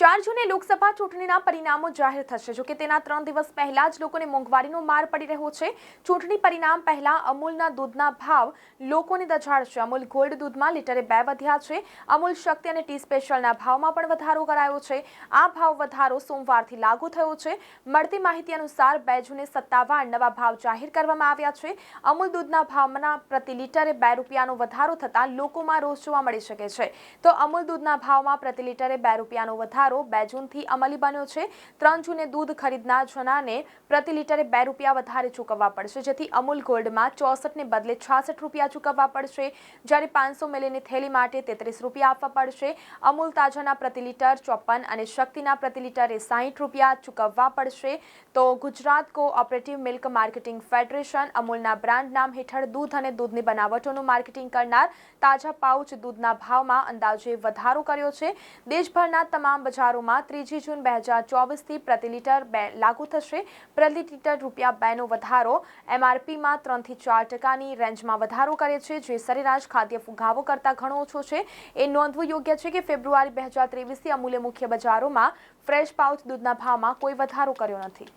ચાર જૂને લોકસભા ચૂંટણીના પરિણામો જાહેર થશે. જોકે તેના ત્રણ દિવસ પહેલા જ લોકોને મોંઘવારીનો માર પડી રહ્યો છે. ચૂંટણી પરિણામ પહેલા અમૂલના દૂધના ભાવ લોકોને દજાડશે અમૂલ ગોલ્ડ દૂધમાં લીટરે બે વધ્યા છે. અમૂલ શક્તિ અને ટી સ્પેશિયલના ભાવમાં પણ વધારો કરાયો છે. આ ભાવ વધારો સોમવારથી લાગુ થયો છે. મળતી માહિતી અનુસાર બે જૂને સત્તાવાર નવા ભાવ જાહેર કરવામાં આવ્યા છે. અમૂલ દૂધના ભાવમાં પ્રતિ લીટરે બે રૂપિયાનો વધારો થતાં લોકોમાં રોષ જોવા મળી શકે છે. તો અમૂલ દૂધના ભાવમાં પ્રતિ લીટરે બે રૂપિયાનો વધારો બે જૂનથી અમલી બન્યો છે. ત્રણ જૂને દૂધ ખરીદનાર જણાને પ્રતિ લીટરે બે રૂપિયા વધારે ચૂકવવા પડશે. જેથી અમૂલ ગોલ્ડમાં ચોસઠને બદલે છાસઠ રૂપિયા ચૂકવવા પડશે. જ્યારે પાંચસો મિલીની થેલી માટે તેત્રીસ રૂપિયા આપવા પડશે. અમૂલ તાજાના પ્રતિ લીટર ચોપન અને શક્તિના પ્રતિ લીટરે સાહીઠ રૂપિયા ચૂકવવા પડશે. તો Gujarat cooperative milk marketing federation અમૂલના brand નામ હેઠળ દૂધ અને દૂધની બનાવટોનું માર્કેટિંગ કરનાર તાજા પાઉચ દૂધના ભાવમાં અંદાજે વધારો કર્યો છે. દેશભરના તમામ બજારોમાં ત્રીજી જૂન બે હજાર ચોવીસથી પ્રતિ લીટર બે લાગુ થશે. પ્રતિ લીટર રૂપિયા બેનો વધારો એમઆરપીમાં ત્રણથી ચાર ટકાની રેન્જમાં વધારો કરે છે, જે સરેરાશ ખાદ્ય ફુગાવો કરતાં ઘણો ઓછો છે. એ નોંધવું યોગ્ય છે કે ફેબ્રુઆરી બે હજાર ત્રેવીસથી અમૂલે મુખ્ય બજારોમાં ફ્રેશ પાઉચ દૂધના ભાવમાં કોઈ વધારો કર્યો નથી.